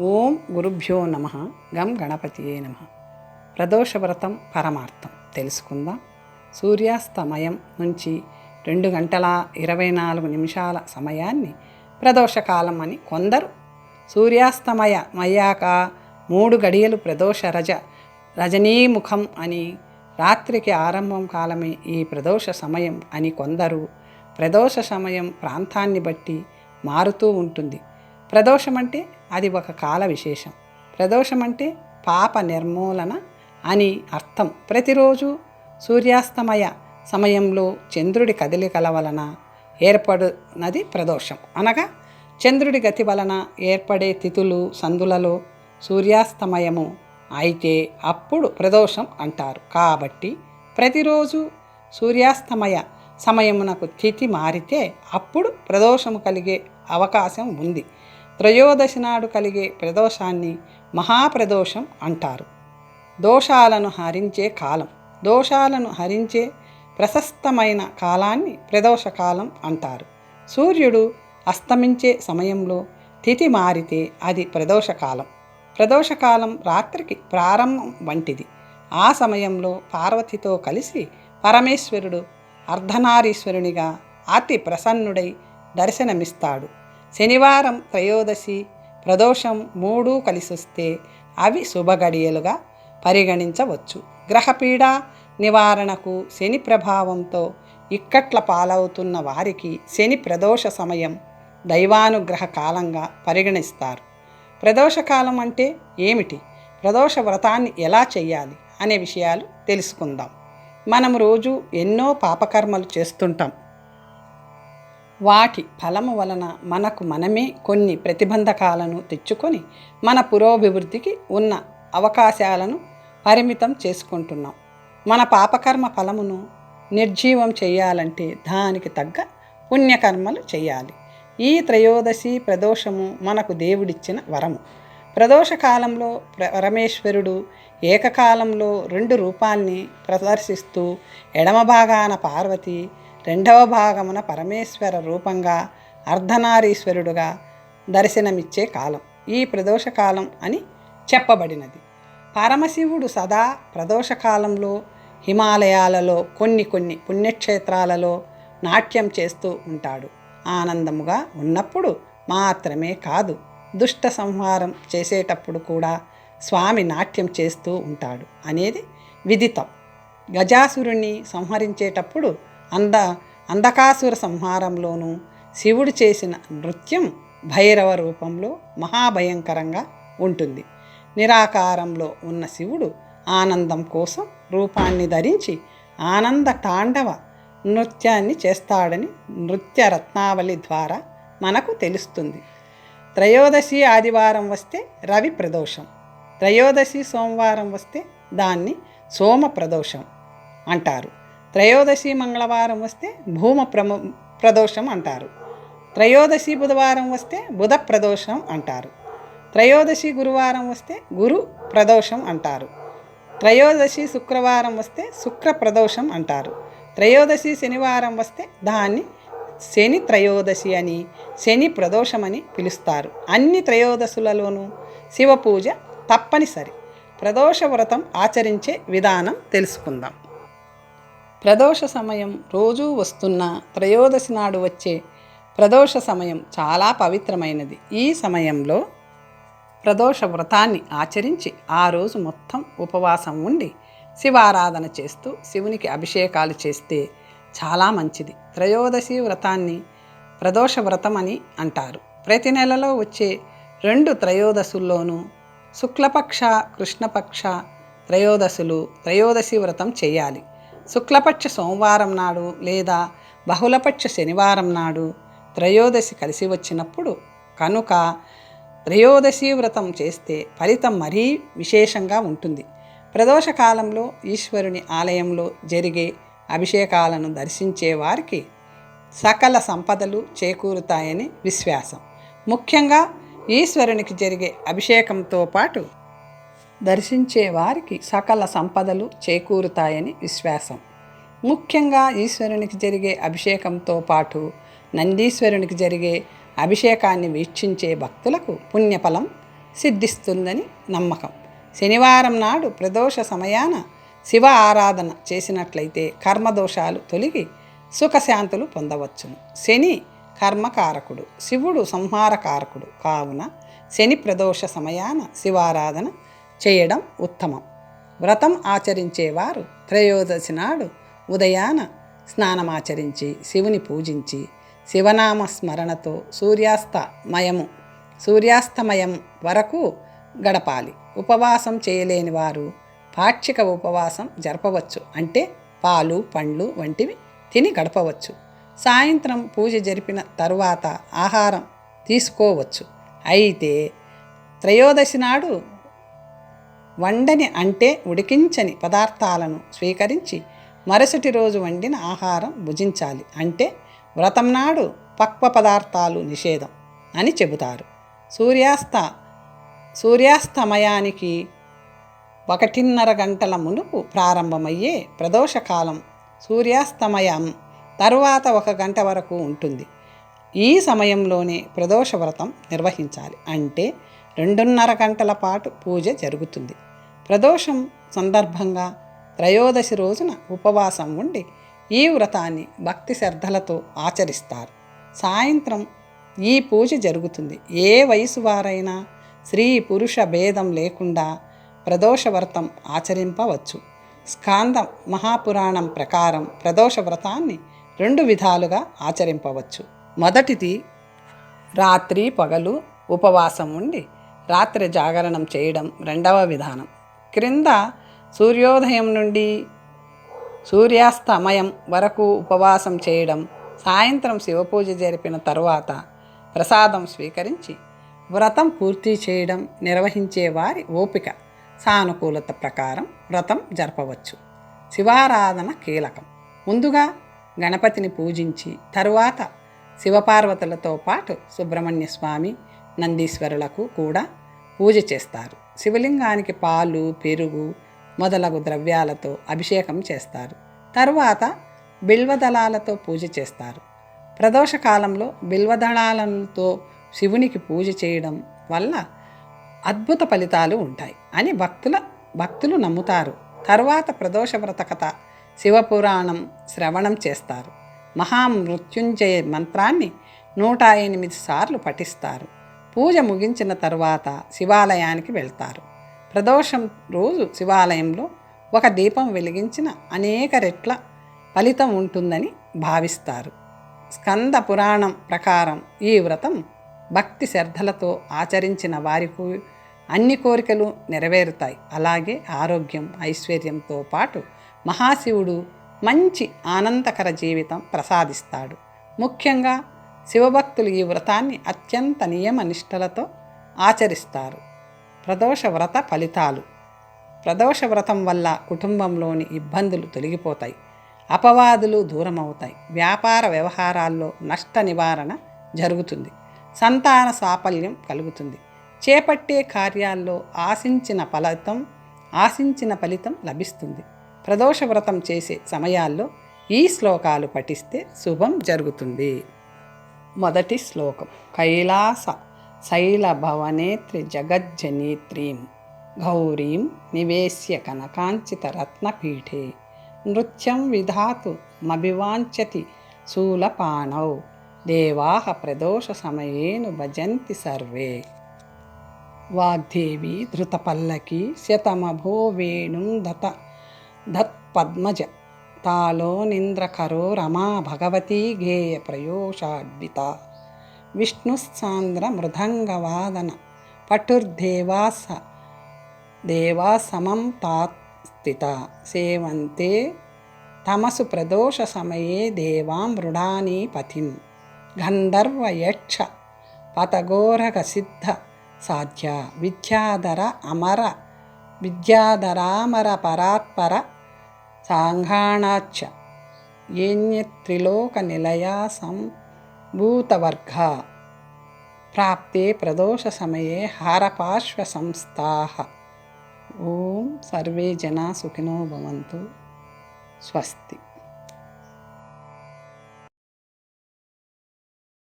ఓం గురుభ్యో నమ. గం గణపతియే నమ. ప్రదోష వ్రతం పరమార్థం. తెలుసుకుందాం. సూర్యాస్తమయం నుంచి రెండు గంటల ఇరవై నాలుగు నిమిషాల సమయాన్ని ప్రదోషకాలం అని కొందరు సూర్యాస్తమయ మయ్యాక మూడు గడియలు ప్రదోష రజ రజనీముఖం అని రాత్రికి ఆరంభం కాలమే ఈ ప్రదోష సమయం అని కొందరు ప్రదోష సమయం ప్రాంతాన్ని బట్టి మారుతూ ఉంటుంది. ప్రదోషం అంటే అది ఒక కాల విశేషం. ప్రదోషం అంటే పాప నిర్మూలన అని అర్థం. ప్రతిరోజు సూర్యాస్తమయ సమయంలో చంద్రుడి కదలికల వలన ఏర్పడునది ప్రదోషం. అనగా చంద్రుడి గతి వలన ఏర్పడే తిథులు సందులలో సూర్యాస్తమయము అయితే అప్పుడు ప్రదోషం అంటారు. కాబట్టి ప్రతిరోజు సూర్యాస్తమయ సమయమునకు తిథి మారితే అప్పుడు ప్రదోషము కలిగే అవకాశం ఉంది. త్రయోదశి నాడు కలిగే ప్రదోషాన్ని మహాప్రదోషం అంటారు. దోషాలను హరించే కాలం దోషాలను హరించే ప్రశస్తమైన కాలాన్ని ప్రదోషకాలం అంటారు. సూర్యుడు అస్తమించే సమయంలో తిథి మారితే అది ప్రదోషకాలం ప్రదోషకాలం రాత్రికి ప్రారంభం వంటిది. ఆ సమయంలో పార్వతితో కలిసి పరమేశ్వరుడు అర్ధనారీశ్వరునిగా అతి ప్రసన్నుడై దర్శనమిస్తాడు. శనివారం త్రయోదశి ప్రదోషం మూడు కలిసొస్తే అవి శుభగడియలుగా పరిగణించవచ్చు. గ్రహపీడ నివారణకు శని ప్రభావంతో ఇక్కట్ల పాలవుతున్న వారికి శని ప్రదోష సమయం దైవానుగ్రహ కాలంగా పరిగణిస్తారు. ప్రదోషకాలం అంటే ఏమిటి? ప్రదోష వ్రతాన్ని ఎలా చేయాలి అనే విషయాలు తెలుసుకుందాం. మనం రోజు ఎన్నో పాపకర్మలు చేస్తుంటాం. వాటి ఫలము వలన మనకు మనమే కొన్ని ప్రతిబంధకాలను తెచ్చుకొని మన పురోభివృద్ధికి ఉన్న అవకాశాలను పరిమితం చేసుకుంటున్నాం. మన పాపకర్మ ఫలమును నిర్జీవం చేయాలంటే దానికి తగ్గ పుణ్యకర్మలు చేయాలి. ఈ త్రయోదశి ప్రదోషము మనకు దేవుడిచ్చిన వరము. ప్రదోష కాలంలో పరమేశ్వరుడు ఏకకాలంలో రెండు రూపాల్ని ప్రదర్శిస్తూ ఎడమ భాగాన పార్వతి రెండవ భాగమున పరమేశ్వర రూపంగా అర్ధనారీశ్వరుడుగా దర్శనమిచ్చే కాలం ఈ ప్రదోషకాలం అని చెప్పబడినది. పరమశివుడు సదా ప్రదోషకాలంలో హిమాలయాలలో కొన్ని కొన్ని పుణ్యక్షేత్రాలలో నాట్యం చేస్తూ ఉంటాడు. ఆనందముగా ఉన్నప్పుడు మాత్రమే కాదు దుష్ట సంహారం చేసేటప్పుడు కూడా స్వామి నాట్యం చేస్తూ ఉంటాడు అనేది విదితం. గజాసురుణ్ణి సంహరించేటప్పుడు అంద అంధకాసుర సంహారంలోనూ శివుడు చేసిన నృత్యం భైరవ రూపంలో మహాభయంకరంగా ఉంటుంది. నిరాకారంలో ఉన్న శివుడు ఆనందం కోసం రూపాన్ని ధరించి ఆనంద తాండవ నృత్యాన్ని చేస్తాడని నృత్య రత్నావళి ద్వారా మనకు తెలుస్తుంది. త్రయోదశి ఆదివారం వస్తే రవి ప్రదోషం. త్రయోదశి సోమవారం వస్తే దాన్ని సోమ ప్రదోషం అంటారు. త్రయోదశి మంగళవారం వస్తే భూమ ప్రమ ప్రదోషం అంటారు. త్రయోదశి బుధవారం వస్తే బుధ ప్రదోషం అంటారు. త్రయోదశి గురువారం వస్తే గురు ప్రదోషం అంటారు. త్రయోదశి శుక్రవారం వస్తే శుక్ర ప్రదోషం అంటారు. త్రయోదశి శనివారం వస్తే దాన్ని శని త్రయోదశి అని శని ప్రదోషమని పిలుస్తారు. అన్ని త్రయోదశులలోనూ శివ పూజ తప్పనిసరి. ప్రదోష వ్రతం ఆచరించే విధానం తెలుసుకుందాం. ప్రదోష సమయం రోజూ వస్తున్న త్రయోదశి నాడు వచ్చే ప్రదోష సమయం చాలా పవిత్రమైనది. ఈ సమయంలో ప్రదోష వ్రతాన్ని ఆచరించి ఆ రోజు మొత్తం ఉపవాసం ఉండి శివారాధన చేస్తూ శివునికి అభిషేకాలు చేస్తే చాలా మంచిది. త్రయోదశి వ్రతాన్ని ప్రదోష వ్రతం అని అంటారు. ప్రతి నెలలో వచ్చే రెండు త్రయోదశుల్లోనూ శుక్లపక్ష కృష్ణపక్ష త్రయోదశులు త్రయోదశి వ్రతం చేయాలి. శుక్లపక్ష సోమవారం నాడు లేదా బహుళపక్ష శనివారం నాడు త్రయోదశి కలిసి వచ్చినప్పుడు కనుక త్రయోదశి వ్రతం చేస్తే ఫలితం మరీ విశేషంగా ఉంటుంది. ప్రదోషకాలంలో ఈశ్వరుని ఆలయంలో జరిగే అభిషేకాలను దర్శించే వారికి సకల సంపదలు చేకూరుతాయని విశ్వాసం. ముఖ్యంగా ఈశ్వరునికి జరిగే అభిషేకంతో పాటు దర్శించే వారికి సకల సంపదలు చేకూరుతాయని విశ్వాసం. ముఖ్యంగా ఈశ్వరునికి జరిగే అభిషేకంతో పాటు నందీశ్వరునికి జరిగే అభిషేకాన్ని వీక్షించే భక్తులకు పుణ్యఫలం సిద్ధిస్తుందని నమ్మకం. శనివారం నాడు ప్రదోష సమయాన శివ ఆరాధన చేసినట్లయితే కర్మదోషాలు తొలగి సుఖశాంతులు పొందవచ్చును. శని కర్మకారకుడు. శివుడు సంహారకారకుడు. కావున శని ప్రదోష సమయాన శివారాధన చేయడం ఉత్తమం. వ్రతం ఆచరించేవారు త్రయోదశి నాడు ఉదయాన స్నానమాచరించి శివుని పూజించి శివనామ స్మరణతో సూర్యాస్తమయము సూర్యాస్తమయం వరకు గడపాలి. ఉపవాసం చేయలేని వారు పాక్షిక ఉపవాసం జరపవచ్చు. అంటే పాలు పండ్లు వంటివి తిని గడపవచ్చు. సాయంత్రం పూజ జరిపిన తరువాత ఆహారం తీసుకోవచ్చు. అయితే త్రయోదశి నాడు వండని అంటే ఉడికించని పదార్థాలను స్వీకరించి మరుసటి రోజు వండిన ఆహారం భుజించాలి అంటే వ్రతం నాడు పక్వ పదార్థాలు నిషేధం అని చెబుతారు. సూర్యాస్త సూర్యాస్తమయానికి ఒకటిన్నర గంటల మునుపు ప్రారంభమయ్యే ప్రదోషకాలం సూర్యాస్తమయం తరువాత ఒక గంట వరకు ఉంటుంది. ఈ సమయంలోనే ప్రదోష వ్రతం నిర్వహించాలి అంటే రెండున్నర గంటల పాటు పూజ జరుగుతుంది. ప్రదోషం సందర్భంగా త్రయోదశి రోజున ఉపవాసం ఉండి ఈ వ్రతాన్ని భక్తి శ్రద్ధలతో ఆచరిస్తారు. సాయంత్రం ఈ పూజ జరుగుతుంది. ఏ వయసు వారైనా స్త్రీ పురుష భేదం లేకుండా ప్రదోష వ్రతం ఆచరింపవచ్చు. స్కాందం మహాపురాణం ప్రకారం ప్రదోష వ్రతాన్ని రెండు విధాలుగా ఆచరింపవచ్చు. మొదటిది రాత్రి పగలు ఉపవాసం ఉండి రాత్రి జాగరణం చేయడం రెండవ విధానం. క్రింద సూర్యోదయం నుండి సూర్యాస్తమయం వరకు ఉపవాసం చేయడం సాయంత్రం శివపూజ జరిపిన తరువాత ప్రసాదం స్వీకరించి వ్రతం పూర్తి చేయడం నిర్వహించే వారి ఓపిక సానుకూలత ప్రకారం వ్రతం జరపవచ్చు. శివారాధన కీలకం. ముందుగా గణపతిని పూజించి తరువాత శివపార్వతులతో పాటు సుబ్రహ్మణ్య స్వామి నందీశ్వరులకు కూడా పూజ చేస్తారు. శివలింగానికి పాలు పెరుగు మొదలగు ద్రవ్యాలతో అభిషేకం చేస్తారు. తరువాత బిల్వదళాలతో పూజ చేస్తారు. ప్రదోషకాలంలో బిల్వదళాలతో శివునికి పూజ చేయడం వల్ల అద్భుత ఫలితాలు ఉంటాయి అని భక్తుల భక్తులు నమ్ముతారు. తరువాత ప్రదోష వ్రత కథ శివపురాణం శ్రవణం చేస్తారు. మహామృత్యుంజయ మంత్రాన్ని నూట ఎనిమిది సార్లు పఠిస్తారు. పూజ ముగించిన తరువాత శివాలయానికి వెళ్తారు. ప్రదోషం రోజు శివాలయంలో ఒక దీపం వెలిగించిన అనేక రెట్ల ఫలితం ఉంటుందని భావిస్తారు. స్కంద పురాణం ప్రకారం ఈ వ్రతం భక్తి శ్రద్ధలతో ఆచరించిన వారికి అన్ని కోరికలు నెరవేరుతాయి. అలాగే ఆరోగ్యం ఐశ్వర్యంతో పాటు మహాశివుడు మంచి ఆనందకర జీవితం ప్రసాదిస్తాడు. ముఖ్యంగా శివభక్తులు ఈ వ్రతాన్ని అత్యంత నియమ నిష్టలతో ఆచరిస్తారు. ప్రదోష వ్రత ఫలితాలు. ప్రదోష వ్రతం వల్ల కుటుంబంలోని ఇబ్బందులు తొలగిపోతాయి. అపవాదులు దూరమవుతాయి. వ్యాపార వ్యవహారాల్లో నష్ట నివారణ జరుగుతుంది. సంతాన సాఫల్యం కలుగుతుంది. చేపట్టే కార్యాల్లో ఆశించిన ఫలితం ఆశించిన ఫలితం లభిస్తుంది. ప్రదోష వ్రతం చేసే సమయాల్లో ఈ శ్లోకాలు పఠిస్తే శుభం జరుగుతుంది. మొదటి శ్లోకం. కైలాస శైలభవనేత్రి జగజ్జనేత్రీం గౌరీం నివేశ్య కనకాంచిత రత్నపీఠే. నృత్యం విధాతు మభివాంఛతి శూలపాణౌ. దేవాహ ప్రదోష సమయేను భజంతి సర్వే. వాగ్దేవి ధృతపల్లకి శతమభో వేణుం దత దత్పద్మజ తాలోనింద్రకరో రమా భగవతీ గేయ ప్రయోషాడ్విత విష్ణుసాంద్ర మృదంగవాదన పటుర్దేవాస దేవాసమం తాస్థిత సేవంతే తమసు ప్రదోష సమయే దేవాం మృడానీ పతిం గంధర్వయక్ష పతఘోరగ సిద్ధ సాధ్య విద్యాధర అమర విద్యాధరామర పరాత్పర సాంఘాణాచ ఏన్యత్రిలోక నిలయా సంభూతవర్గ. ప్రాప్తే ప్రదోష సమయే హారపార్శ్వ సంస్థాః. ఓం సర్వే జనా సుఖినో భవంతు. స్వస్తి.